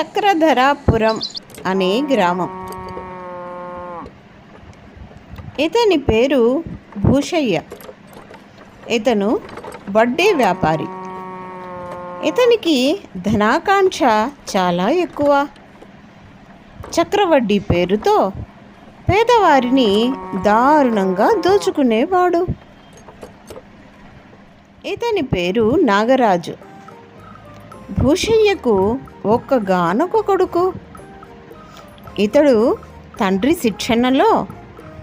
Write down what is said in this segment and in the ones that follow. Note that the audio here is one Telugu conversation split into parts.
చక్రధరాపురం అనే గ్రామం. ఇతని పేరు భూషయ్య. ఇతను వడ్డీ వ్యాపారి. ఇతనికి ధనాకాంక్ష చాలా ఎక్కువ. చక్రవడ్డీ పేరుతో పేదవారిని దారుణంగా దోచుకునేవాడు. ఇతని పేరు నాగరాజు. భూషయ్యకు ఒక్కగానొక కొడుకు. ఇతడు తండ్రి శిక్షణలో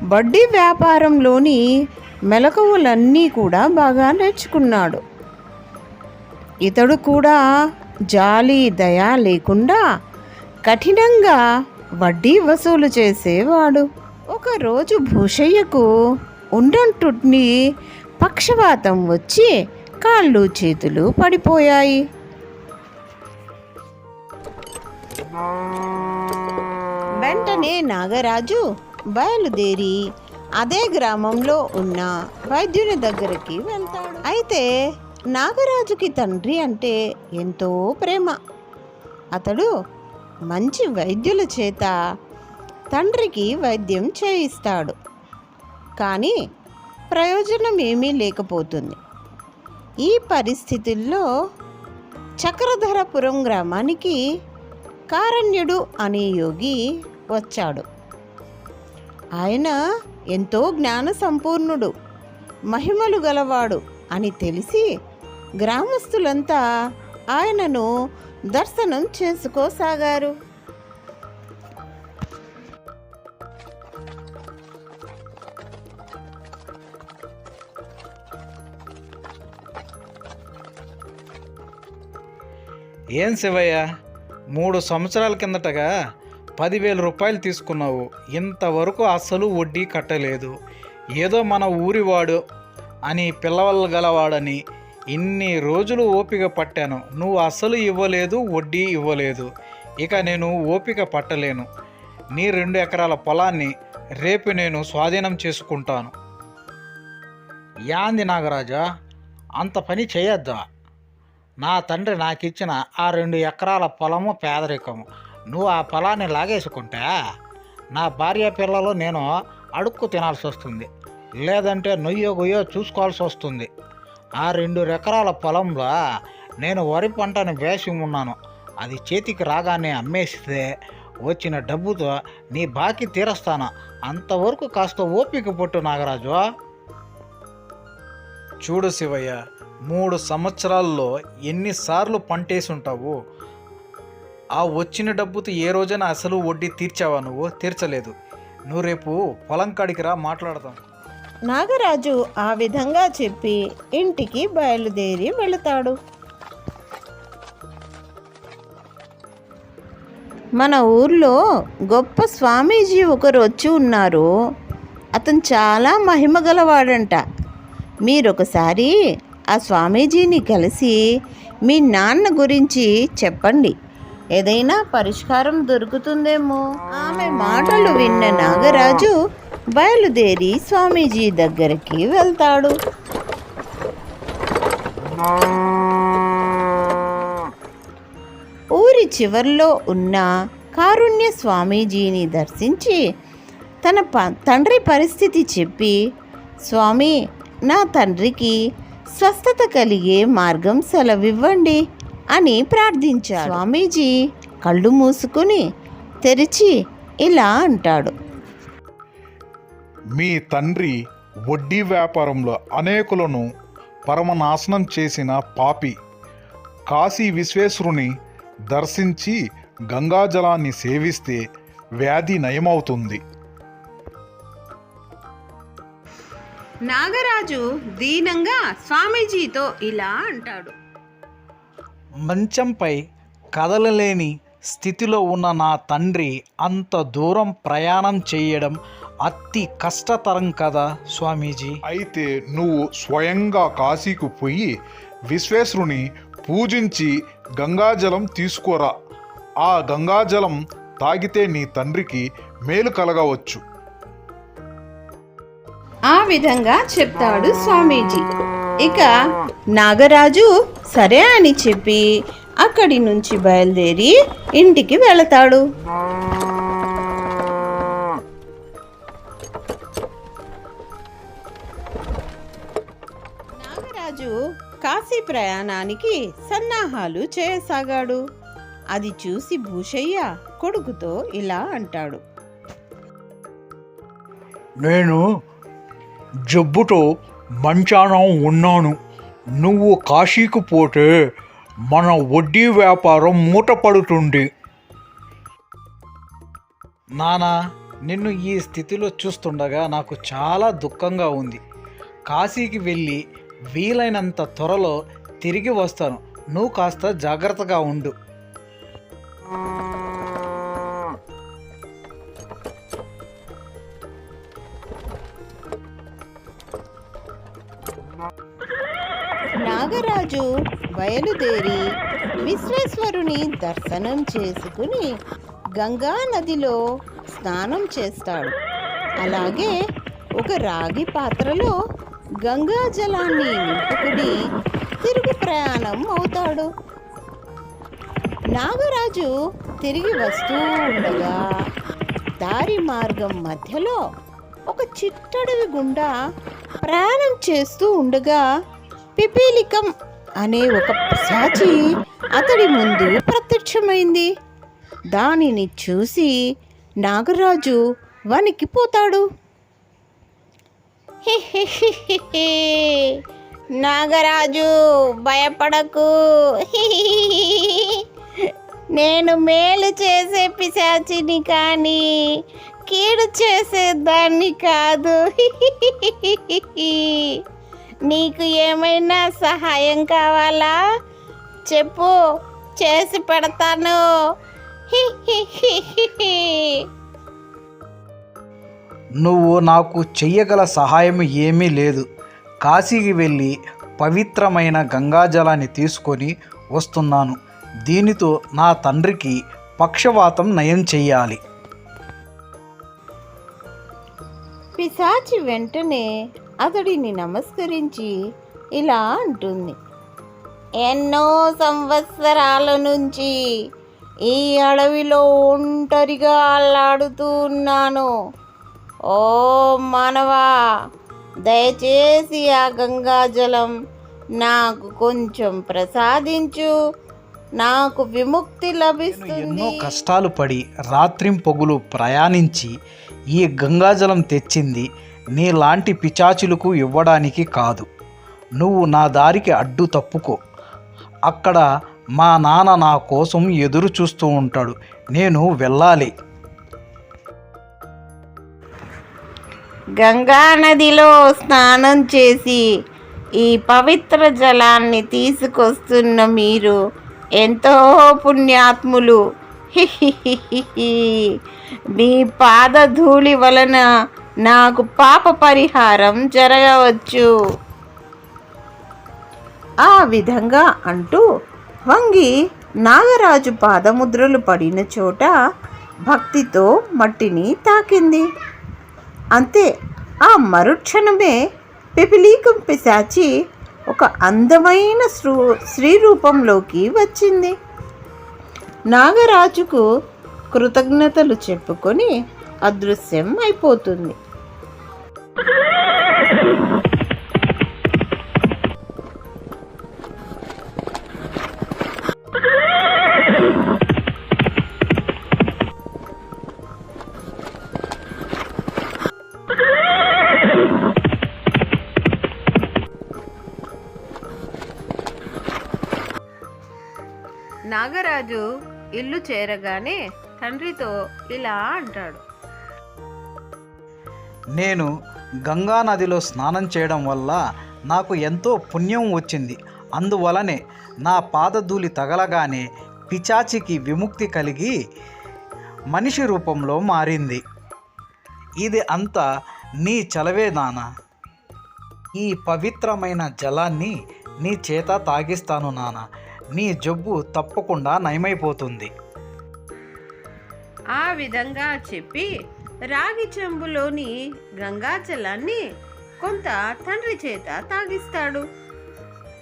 వడ్డీ వ్యాపారంలోని మెలకువలన్నీ కూడా బాగా నేర్చుకున్నాడు. ఇతడు కూడా జాలి దయ లేకుండా కఠినంగా వడ్డీ వసూలు చేసేవాడు. ఒకరోజు భూషయ్యకు ఉండంటుని పక్షవాతం వచ్చి కాళ్ళు చేతులు పడిపోయాయి. వెంటనే నాగరాజు బయలుదేరి అదే గ్రామంలో ఉన్న వైద్యుని దగ్గరికి వెళ్తాడు. అయితే నాగరాజుకి తండ్రి అంటే ఎంతో ప్రేమ. అతడు మంచి వైద్యుల చేత తండ్రికి వైద్యం చేయిస్తాడు. కానీ ప్రయోజనం ఏమీ లేకపోతుంది. ఈ పరిస్థితుల్లో చక్రధరపురం గ్రామానికి కారణ్యుడు అనే యోగి వచ్చాడు. ఆయన ఎంతో జ్ఞాన సంపూర్ణుడు మహిమలు గలవాడు అని తెలిసి గ్రామస్తులంతా ఆయనను దర్శనం చేసుకోసాగారు. ఏం శివయ్య? మూడు సంవత్సరాల కిందటగా పదివేల రూపాయలు తీసుకున్నావు. ఇంతవరకు అస్సలు వడ్డీ కట్టలేదు. ఏదో మన ఊరివాడు అని పిల్లవాళ్ళు గలవాడని ఇన్ని రోజులు ఓపిక పట్టాను. నువ్వు అస్సలు ఇవ్వలేదు వడ్డీ ఇవ్వలేదు. ఇక నేను ఓపిక పట్టలేను. నీ రెండు ఎకరాల పొలాన్ని రేపు నేను స్వాధీనం చేసుకుంటాను. యాంది నాగరాజా అంత పని చేయొద్దా? నా తండ్రి నాకు ఇచ్చిన ఆ రెండు ఎకరాల పొలము పేదరికము. నువ్వు ఆ పొలాన్ని లాగేసుకుంటే నా భార్య పిల్లలు నేను అడుక్కు తినాల్సి వస్తుంది లేదంటే నొయ్యో గొయ్యో చూసుకోవాల్సి వస్తుంది ఆ రెండు ఎకరాల పొలంలో నేను వరి పంటను వేసి ఉన్నాను. అది చేతికి రాగానే అమ్మేస్తే వచ్చిన డబ్బుతో నీ బాకీ తీరస్తాను. అంతవరకు కాస్త ఓపిక పట్టు నాగరాజు. చూడు శివయ్య మూడు సంవత్సరాల్లో ఎన్నిసార్లు పంటేసి ఉంటావు ఆ వచ్చిన డబ్బుతో ఏ రోజైనా అసలు వడ్డీ తీర్చావా నువ్వు? తీర్చలేదు. నువ్వు రేపు పొలం కాడికి రా మాట్లాడదాం. నాగరాజు ఆ విధంగా చెప్పి ఇంటికి బయలుదేరి వెళతాడు. మన ఊర్లో గొప్ప స్వామీజీ ఒకరు వచ్చి ఉన్నారు. అతను చాలా మహిమ గలవాడంట. మీరొకసారి ఆ స్వామీజీని కలిసి మీ నాన్న గురించి చెప్పండి. ఏదైనా పరిష్కారం దొరుకుతుందేమో? ఆమె మాటలు విన్న నాగరాజు బయలుదేరి స్వామీజీ దగ్గరికి వెళ్తాడు. ఊరి చివర్లో ఉన్న కారుణ్య స్వామీజీని దర్శించి తన ప తండ్రి పరిస్థితి చెప్పి స్వామి నా తండ్రికి స్వస్థత కలిగే మార్గం సెలవివ్వండి అని ప్రార్థించాడు. స్వామీజీ కళ్ళు మూసుకుని తెరిచి ఇలా అంటాడు. మీ తండ్రి వడ్డీ వ్యాపారంలో అనేకులను పరమనాశనం చేసిన పాపి కాశీ విశ్వేశ్వరుని దర్శించి గంగాజలాన్ని సేవిస్తే వ్యాధి నయమవుతుంది. నాగరాజు దీనంగా స్వామీజీతో ఇలా అంటాడు. మంచంపై కదలలేని స్థితిలో ఉన్న నా తండ్రి అంత దూరం ప్రయాణం చేయడం అతి కష్టతరం కదా స్వామీజీ. అయితే నువ్వు స్వయంగా కాశీకు పోయి విశ్వేశ్వరుని పూజించి గంగాజలం తీసుకురా. ఆ గంగాజలం తాగితే నీ తండ్రికి మేలు కలగవచ్చు. ఆ విధంగా చెప్తాడు స్వామీజీ. ఇక నాగరాజు సరే అని చెప్పి అక్కడి నుంచి బయలుదేరి ఇంటికి వెళతాడు. నాగరాజు కాశీ ప్రయాణానికి సన్నాహాలు చేయసాగాడు. అది చూసి భూషయ్య కొడుకుతో ఇలా అంటాడు. నేను జబ్బుతో మంచానం ఉన్నాను. నువ్వు కాశీకి పోతే మన వడ్డీ వ్యాపారం మూటపడుతుంది. నానా నిన్ను ఈ స్థితిలో చూస్తుండగా నాకు చాలా దుఃఖంగా ఉంది. కాశీకి వెళ్ళి వీలైనంత త్వరలో తిరిగి వస్తాను. నువ్వు కాస్త జాగ్రత్తగా ఉండు. నాగరాజు బయలుదేరి విశ్వేశ్వరుని దర్శనం చేసుకుని గంగా నదిలో స్నానం చేస్తాడు. అలాగే ఒక రాగి పాత్రలో గంగా జలాన్ని నింపుకుని తిరుగు ప్రయాణం అవుతాడు. నాగరాజు తిరిగి వస్తూ ఉండగా దారి మార్గం మధ్యలో ఒక చిట్టడవి గుండా ప్రయాణం చేస్తూ ఉండగా పిపీలికం అనే ఒక పిశాచి అతడి ముందు ప్రత్యక్షమైంది దానిని చూసి నాగరాజు వణికిపోతాడు నాగరాజు భయపడకు నేను మేలు చేసే పిశాచిని కానీ కీడు చేసేదాన్ని కాదు నీకు ఏమైనా సహాయం కావాలా? చెప్పు చేసి పెడతాను. నువ్వు నాకు చెయ్యగల సహాయం ఏమీ లేదు. కాశీకి వెళ్ళి పవిత్రమైన గంగాజలాన్ని తీసుకొని వస్తున్నాను. దీనితో నా తండ్రికి పక్షవాతం నయం చెయ్యాలి. పిశాచి వెంటనే అతడిని నమస్కరించి ఇలా అంటుంది. ఎన్నో సంవత్సరాల నుంచి ఈ అడవిలో ఒంటరిగా అల్లాడుతూ ఉన్నాను. ఓ మానవా దయచేసి ఆ గంగాజలం నాకు కొంచెం ప్రసాదించు. నాకు విముక్తి నేను ఎన్నో లభిస్తుంది కష్టాలు పడి రాత్రింపొగులు ప్రయాణించి ఈ గంగాజలం తెచ్చింది. నీలాంటి పిచాచులకు ఇవ్వడానికి కాదు. నువ్వు నా దారికి అడ్డు తప్పుకో. అక్కడ మా నాన్న నా కోసం ఎదురు చూస్తూ ఉంటాడు. నేను వెళ్ళాలి. గంగా నదిలో స్నానం చేసి ఈ పవిత్ర జలాన్ని తీసుకొస్తున్న మీరు ఎంతో పుణ్యాత్ములు. మీ పాదధూళి వలన నాకు పాప పరిహారం జరగవచ్చు. ఆ విధంగా అంటూ వంగి నాగరాజు పాదముద్రలు పడిన చోట భక్తితో మట్టిని తాకింది. అంతే ఆ మరుక్షణమే పిపిలీకం పిశాచి ఒక అందమైన శ్రూ స్త్రీ రూపంలోకి వచ్చింది. నాగరాజుకు కృతజ్ఞతలు చెప్పుకొని అదృశ్యం అయిపోతుంది. నాగరాజు ఇల్లు చేరగానే తండ్రితో ఇలా అంటాడు. నేను గంగా నదిలో స్నానం చేయడం వల్ల నాకు ఎంతో పుణ్యం వచ్చింది. అందువలనే నా పాదధూళి తగలగానే పిచాచికి విముక్తి కలిగి మనిషి రూపంలో మారింది. ఇది అంతా నీ చలవే నాన్న ఈ పవిత్రమైన జలాన్ని నీ చేత తాగిస్తాను నాన్న నీ జబ్బు తప్పకుండా నయమైపోతుంది. ఆ విధంగా చెప్పి రాగి చెంబులోని గంగాజలాన్ని కొంత తండ్రి చేత తాగిస్తాడు.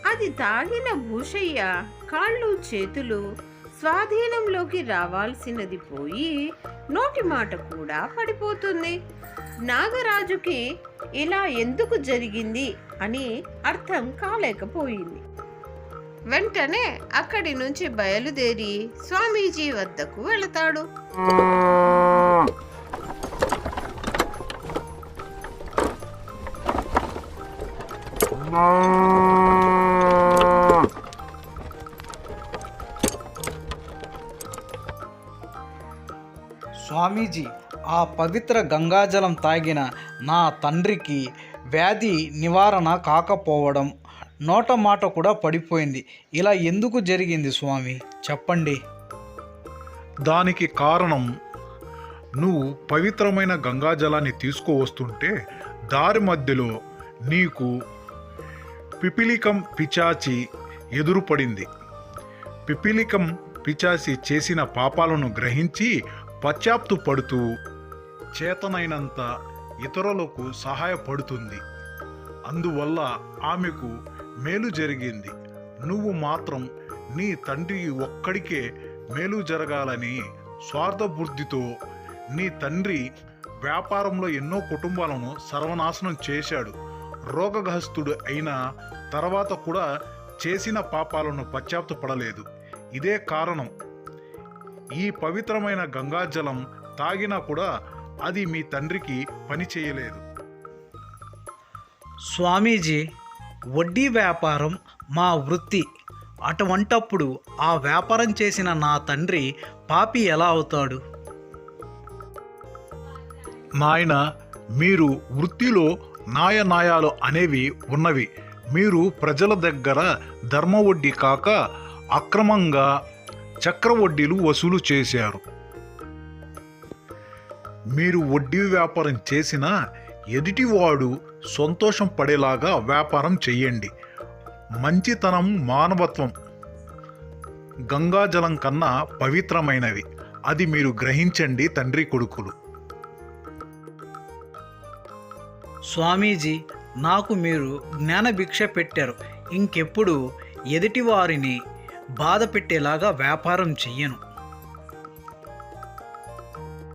అది తాగిన భూషయ్య కాళ్ళు చేతులు స్వాధీనంలోకి రావాల్సినది పోయి నోటి మాట కూడా పడిపోతుంది. నాగరాజుకి ఇలా ఎందుకు జరిగింది అని అర్థం కాలేకపోయింది. వెంటనే అక్కడి నుంచి బయలుదేరి స్వామీజీ వద్దకు వెళతాడు. స్వామీజీ ఆ పవిత్ర గంగాజలం తాగిన నా తండ్రికి వ్యాధి నివారణ కాకపోవడం నోట మాట కూడా పడిపోయింది. ఇలా ఎందుకు జరిగింది స్వామి? చెప్పండి. దానికి కారణం నువ్వు పవిత్రమైన గంగాజలాన్ని తీసుకువస్తుంటే దారి మధ్యలో నీకు పిపిలికం పిచాచి ఎదురుపడింది. పిపిలికం పిచాచి చేసిన పాపాలను గ్రహించి పశ్చాప్తు పడుతూ చేతనైనంత ఇతరులకు సహాయపడుతుంది. అందువల్ల ఆమెకు మేలు జరిగింది. నువ్వు మాత్రం నీ తండ్రి ఒక్కడికే మేలు జరగాలని స్వార్థబుద్ధితో నీ తండ్రి వ్యాపారంలో ఎన్నో కుటుంబాలను సర్వనాశనం చేశాడు. రోగగ్రస్తుడు అయిన తర్వాత కూడా చేసిన పాపాలను పశ్చాత్తపడలేదు. ఇదే కారణం. ఈ పవిత్రమైన గంగాజలం తాగినా కూడా అది మీ తండ్రికి పని చేయలేదు. స్వామీజీ వడ్డీ వ్యాపారం మా వృత్తి. అటువంటప్పుడు ఆ వ్యాపారం చేసిన నా తండ్రి పాపి ఎలా అవుతాడు? నాయన మీరు వృత్తిలో నాయనాయాలు అనేవి ఉన్నవి. మీరు ప్రజల దగ్గర ధర్మ వడ్డీ కాక అక్రమంగా చక్ర వడ్డీలు వసూలు చేశారు. మీరు వడ్డీ వ్యాపారం చేసినా ఎదుటివాడు సంతోషం పడేలాగా వ్యాపారం చెయ్యండి. మంచితనం మానవత్వం గంగాజలం కన్నా పవిత్రమైనవి. అది మీరు గ్రహించండి తండ్రి కొడుకులు. స్వామీజీ నాకు మీరు జ్ఞానభిక్ష పెట్టారు. ఇంకెప్పుడు ఎదుటివారిని బాధ పెట్టేలాగా వ్యాపారం చెయ్యను.